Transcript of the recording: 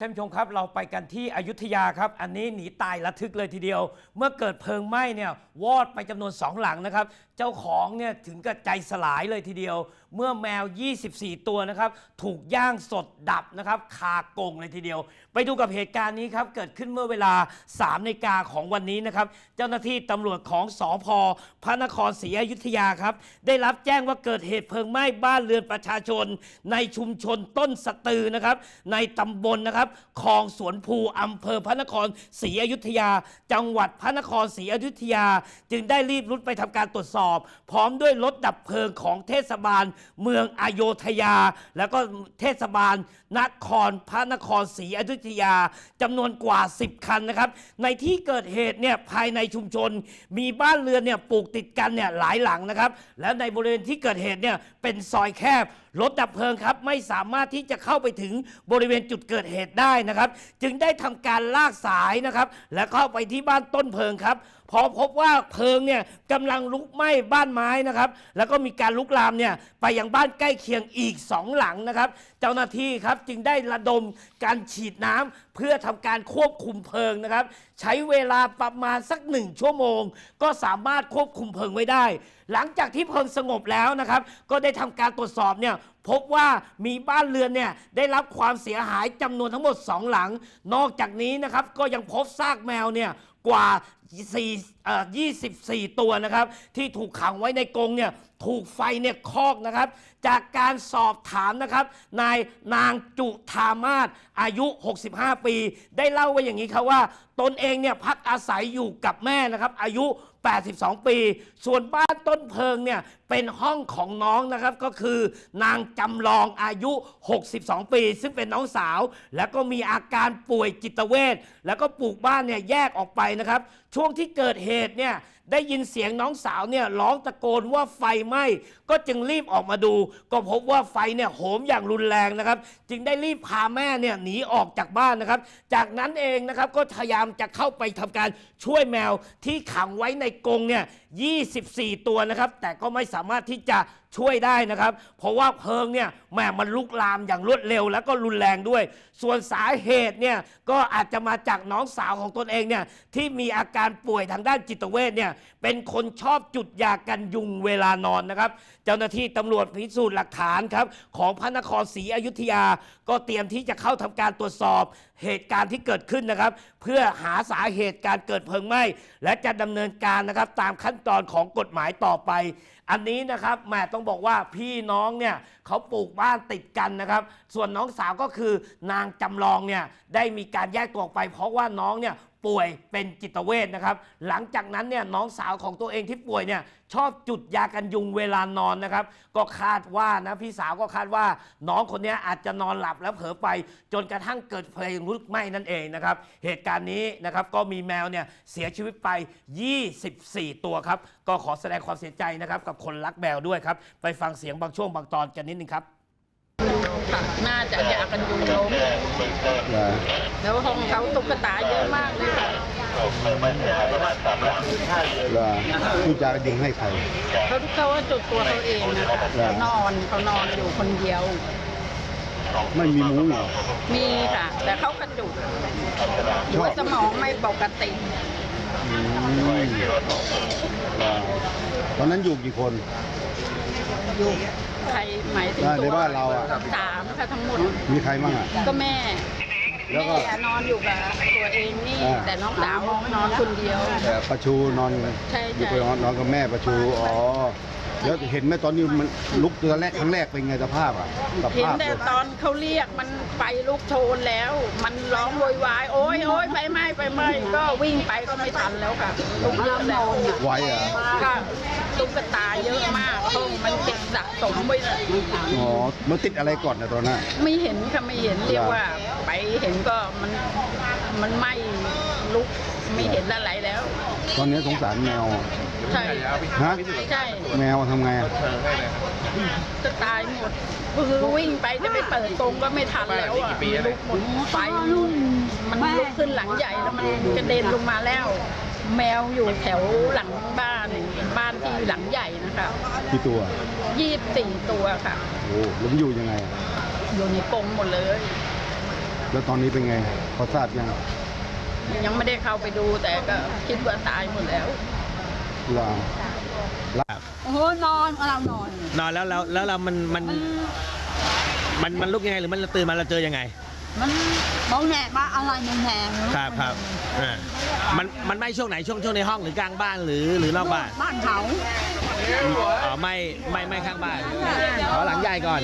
ท่านผู้ชมครับเราไปกันที่อยุธยาครับ อันนี้หนีตายระทึกเลยทีเดียว เมื่อเกิดเพลิงไหม้เนี่ยวอดไปจำนวนสองหลังนะครับ เจ้าของเนี่ยถึงกับใจสลายเลยทีเดียว เมื่อแมว 24 ตัวนะครับ ถูกย่างสดดับนะครับคากงเลยทีเดียว ไปดูกับเหตุการณ์นี้ครับ เกิดขึ้นเมื่อเวลา3นาฬิกาของวันนี้นะครับ เจ้าหน้าที่ตำรวจของสอพพระนครศรีอยุธยาครับ ได้รับแจ้งว่าเกิดเหตุเพลิงไหม้บ้านเรือนประชาชน ในชุมชนต้นสตือนะครับ ในตำบลนะครับคลองสวนภูอำเภอพระนครศรีอยุธยา จังหวัดพระนครศรีอยุธยา จึงได้รีบรุดไปทำการตรวจสอบพร้อมด้วยรถดับเพลิงของเทศบาล เมืองอโยธยา แล้วก็เทศบาลนครพระนครศรีอยุธยาจำนวนกว่า 10 คันนะครับ ในที่เกิดเหตุเนี่ยภายในชุมชน มีบ้านเรือนเนี่ยปลูกติดกันเนี่ยหลายหลังนะครับ แล้วในบริเวณที่เกิดเหตุเนี่ยเป็นซอยแคบรถดับเพลิงครับไม่สามารถที่จะเข้าไปถึงบริเวณจุดเกิดเหตุได้นะครับ จึงได้ทำการลากสายนะครับ และเข้าไปที่บ้านต้นเพลิงครับพอพบว่าเพลิงเนี่ยกำลังลุกไหม้บ้านไม้นะครับ แล้วก็มีการลุกลามเนี่ยไปยังบ้านใกล้เคียงอีกสองหลังนะครับ เจ้าหน้าที่ครับจึงได้ระดมการฉีดน้ำเพื่อทำการควบคุมเพลิงนะครับ ใช้เวลาประมาณสักหนึ่งชั่วโมง ก็สามารถควบคุมเพลิงไว้ได้ หลังจากที่เพลิงสงบแล้วนะครับ ก็ได้ทำการตรวจสอบเนี่ยพบว่ามีบ้านเรือนเนี่ยได้รับความเสียหายจำนวนทั้งหมด 2 หลัง นอกจากนี้นะครับก็ยังพบซากแมวเนี่ยกว่า 4เอ่อ24ตัวนะครับ ที่ถูกขังไว้ในกรงเนี่ยถูกไฟเนี่ยคอกนะครับ จากการสอบถามนะครับนายนางจุธามาศอายุ 65 ปี ได้เล่าไว้อย่างนี้ครับว่า ตนเองเนี่ยพักอาศัยอยู่กับแม่นะครับ อายุ 82 ปี ส่วนบ้านต้นเพลิงเนี่ยเป็นห้องของน้องนะครับก็คือนางจำลองอายุ 62 ปี ซึ่งเป็นน้องสาว แล้วก็มีอาการป่วยจิตเวชแล้วก็ปลูกบ้านเนี่ยแยกออกไปนะครับช่วงที่เกิดเหตุเนี่ย ได้ยินเสียงน้องสาวเนี่ยร้องตะโกนว่าไฟไหม้ก็จึงรีบออกมาดู ก็พบว่าไฟเนี่ยโหมอย่างรุนแรงนะครับ จึงได้รีบพาแม่เนี่ยหนีออกจากบ้านนะครับ จากนั้นเองนะครับก็พยายามจะเข้าไปทำการช่วยแมวที่ขังไว้ในกรงเนี่ย 24 ตัวนะครับ แต่ก็ไม่สามารถที่จะช่วยได้นะครับ เพราะว่าเพลิงเนี่ยแหม่มันลุกลามอย่างรวดเร็ว แล้วก็รุนแรงด้วย ส่วนสาเหตุเนี่ยก็อาจจะมาจากน้องสาวของตนเองเนี่ยที่มีอาการป่วยทางด้านจิตเวชเนี่ยเป็นคนชอบจุดยากันยุงเวลานอนนะครับ เจ้าหน้าที่ตำรวจพิสูจน์หลักฐานครับของพระนครศรีอยุธยา ก็เตรียมที่จะเข้าทำการตรวจสอบเหตุการณ์ที่เกิดขึ้นนะครับ เพื่อหาสาเหตุการเกิดเพลิงไหม้และจะดำเนินการนะครับตามขั้นตอนของกฎหมายต่อไป อันนี้นะครับแหม่ต้องบอกว่าพี่น้องเนี่ยเขาปลูกบ้านติดกันนะครับ ส่วนน้องสาวก็คือนางจำลองเนี่ยได้มีการแยกตัวออกไป เพราะว่าน้องเนี่ยป่วยเป็นจิตเวชนะครับ หลังจากนั้นเนี่ยน้องสาวของตัวเองที่ป่วยเนี่ย ชอบจุดยากันยุงเวลานอนนะครับ ก็คาดว่านะพี่สาวก็คาดว่าน้องคนเนี้ยอาจจะนอนหลับแล้วเผลอไป จนกระทั่งเกิดเพลิงลุกไหม้นั่นเองนะครับ เหตุการณ์นี้นะครับก็มีแมวเนี่ยเสียชีวิตไป 24 ตัวครับ ก็ขอแสดงความเสียใจนะครับกับคนรักแมวด้วยครับ ไปฟังเสียงบางช่วงบางตอนกันนิดนึงครับค่ะน่าจะยากันยุงล้มเหรอแล้วห้องเขาตุ๊กตาเยอะมากเลยค่ะ เหรอผู้จะยิงให้ใครเขาเขาว่าจุดตัวเขาเองนะคะเขานอนเขานอนอยู่คนเดียว ไม่มีมุ้งเหรอมีค่ะ แต่เขากระจุกชหัวสมองไม่ปกติอืมเหรอตอนนั้นอยู่กี่คน อยู่ใครหมายถึงอ่าตัวบ้านเราอะ สามค่ะทั้งหมด มีใครบ้างอะก็แม่ แล้วก็แม่นอนอยู่กับตัวเองนี่ อ่า แต่น้องสาวนอนคนเดียวแต่ประชูนอนใช่ อยู่ใช่กับนอนนอนกับแม่ประชู อ๋อ แล้วเห็นไหมตอนนี้มันลุกตัวแรกครั้งแรกเป็นไงสภาพอะสเห็นภาพแต่ตอนเขาเรียกมันไฟลุกโชนแล้ว มันร้องโวยวายโอ๊ยโอ๊ยไฟไหม้ไฟไหม้ก็วิ่งไปก็ไม่ทันแล้วค่ะลุกเยอะแล้วไวเหรอะก็ตุ๊กตาเยอะมากห้องมันติดสะสมไว้อ๋อมันติดอะไรก่อนนะตอนนั้น ไม่เห็นค่ะไม่เห็นเรียกว่า ไปเห็นก็มันมันไหม้ลุก ไม่เห็นอะไรแล้ว ตอนนี้สงสารแมวใช่ฮะใช่แมวทำไงอะจะตายหมดคือวิ่งไปจะไปเปิดกรงก็ไม่ทันแล้วอะมันลุกหมดไฟมันลุกขึ้นหลังใหญ่แล้วมันกระเด็นลงมาแล้ว แมวอยู่แถวหลังบ้านบ้านที่หลังใหญ่นะคะกี่ตัวยี่สิบสี่ตัวค่ะ โอ้แล้วมันอยู่ยังไงอะอยู่ในกรงหมดเลย แล้วตอนนี้เป็นไงพอทราบยัง ยังไม่ได้เข้าไปดูแต่ก็คิดว่าตายหมดแล้วว่าโอ้โหนอนเรานอนนอนแล้วแล้วแล้วเรามันมันมันมันลุกยังไงหรือมันตื่นมาเราเจอยังไง มันเบาแหนกมาอะไรมันแหงครับครับอ่ามันมันไหม่ช่วงไหนช่วงช่วงในห้องหรือกลางบ้านหรือหรือนอกบ้านบ้านเขาอ๋อไม่ไม่ไม่ข้างบ้านอ๋อหลังใหญ่ก่อน